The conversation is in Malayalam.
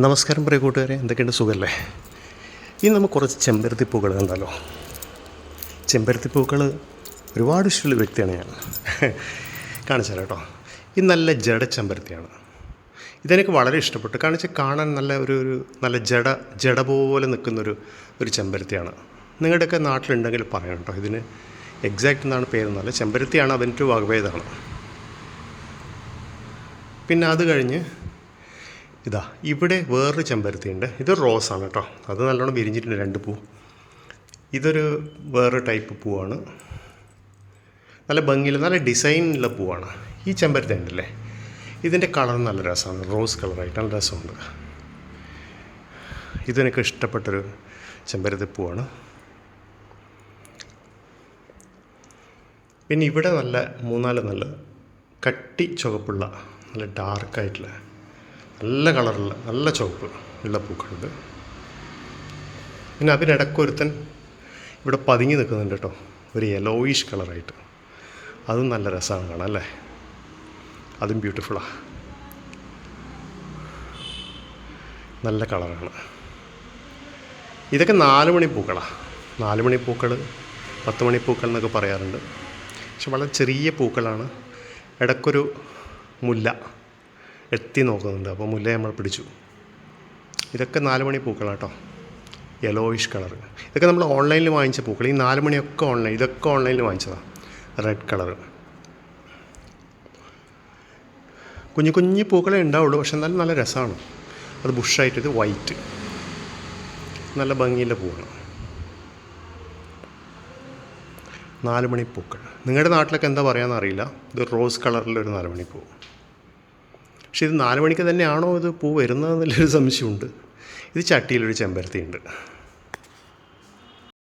നമസ്കാരം പ്രിയ കൂട്ടുകാരെ എന്തൊക്കെയുണ്ട് സുഖമല്ലേ? ഇനി നമുക്ക് കുറച്ച് ചെമ്പരത്തി പൂക്കൾ കണ്ടാലോ? ചെമ്പരത്തി പൂക്കൾ ഒരുപാട് ഇഷ്ടമുള്ള വ്യക്തിയാണ് ഞാൻ. കാണിച്ചാൽ കേട്ടോ. ഇത് നല്ല ജഡ ചെമ്പരത്തിയാണ്. ഇതെനിക്ക് വളരെ ഇഷ്ടപ്പെട്ടു. കാണിച്ച് കാണാൻ നല്ല ഒരു ഒരു നല്ല ജഡ ജഡ പോലെ നിൽക്കുന്നൊരു ഒരു ചെമ്പരത്തിയാണ്. നിങ്ങളുടെയൊക്കെ നാട്ടിലുണ്ടെങ്കിൽ പറയണം കേട്ടോ ഇതിന്. എക്സാക്റ്റ് എന്നാണ് പേരെന്നല്ല ചെമ്പരത്തിയാണ് അതിന്റെ ഒരു വകഭേദമാണ്. പിന്നെ അത് കഴിഞ്ഞ് ഇതാ ഇവിടെ വേറൊരു ചെമ്പരത്തി ഉണ്ട് ഇത് റോസാണ് കേട്ടോ. അത് നല്ലോണം വിരിഞ്ഞിട്ടുണ്ട് രണ്ട് പൂ. ഇതൊരു വേറെ ടൈപ്പ് പൂവാണ്. നല്ല ഭംഗിയിൽ നല്ല ഡിസൈനുള്ള പൂവാണ്. ഈ ചെമ്പരത്തി ഉണ്ടല്ലേ ഇതിന്റെ കളർ നല്ല രസമാണ്. റോസ് കളറായിട്ട് നല്ല രസമുണ്ട്. ഇതെനിക്ക് ഇഷ്ടപ്പെട്ടൊരു ചെമ്പരത്തി പൂവാണ്. പിന്നെ ഇവിടെ നല്ല മൂന്നാൽ നല്ല കട്ടി ചുവപ്പുള്ള നല്ല ഡാർക്കായിട്ടുള്ള നല്ല കളറുള്ള നല്ല ചുവപ്പ് ഉള്ള പൂക്കളുണ്ട്. പിന്നെ അതിനിടക്കൊരുത്തൻ ഇവിടെ പതുങ്ങി നിൽക്കുന്നുണ്ട് കേട്ടോ. ഒരു യെലോയിഷ് കളറായിട്ട് അതും നല്ല രസമാണ് കാണാൻ അല്ലേ? അതും ബ്യൂട്ടിഫുള്ളാണ് നല്ല കളറാണ്. ഇതൊക്കെ നാല് മണി പൂക്കളാണ് നാല് മണി പൂക്കൾ പത്ത് മണി പൂക്കൾ എന്നൊക്കെ പറയാറുണ്ട്. പക്ഷെ വളരെ ചെറിയ പൂക്കളാണ്. ഇടയ്ക്കൊരു മുല്ല. എത്തി നോക്കുന്നുണ്ട്. അപ്പോൾ മുല്ല നമ്മൾ പിടിച്ചു. ഇതൊക്കെ നാല് മണി പൂക്കളാണ് കേട്ടോ യെലോയിഷ് കളർ ഇതൊക്കെ നമ്മൾ ഓൺലൈനിൽ വാങ്ങിച്ച പൂക്കൾ. ഈ നാല് മണിയൊക്കെ ഓൺലൈൻ ഇതൊക്കെ ഓൺലൈനിൽ വാങ്ങിച്ചതാണ് റെഡ് കളർ കുഞ്ഞു കുഞ്ഞു പൂക്കളെ ഉണ്ടാവുള്ളൂ പക്ഷെ എന്നാലും നല്ല രസമാണ്. അത് ബുഷായിട്ട് ഇത് വൈറ്റ് നല്ല ഭംഗിയുള്ള പൂവാണ്. നാലുമണി പൂക്കൾ. നിങ്ങളുടെ നാട്ടിലൊക്കെ എന്താ പറയാമെന്ന് അറിയില്ല. ഇത് റോസ് കളറിലൊരു നാലുമണി പൂവ് പക്ഷേ ഇത് നാല് മണിക്ക് തന്നെയാണോ ഇത് പൂ വരുന്നത് എന്നുള്ളൊരു സംശയമുണ്ട്. ഇത് ചട്ടിയിലൊരു ചെമ്പരത്തി ഉണ്ട്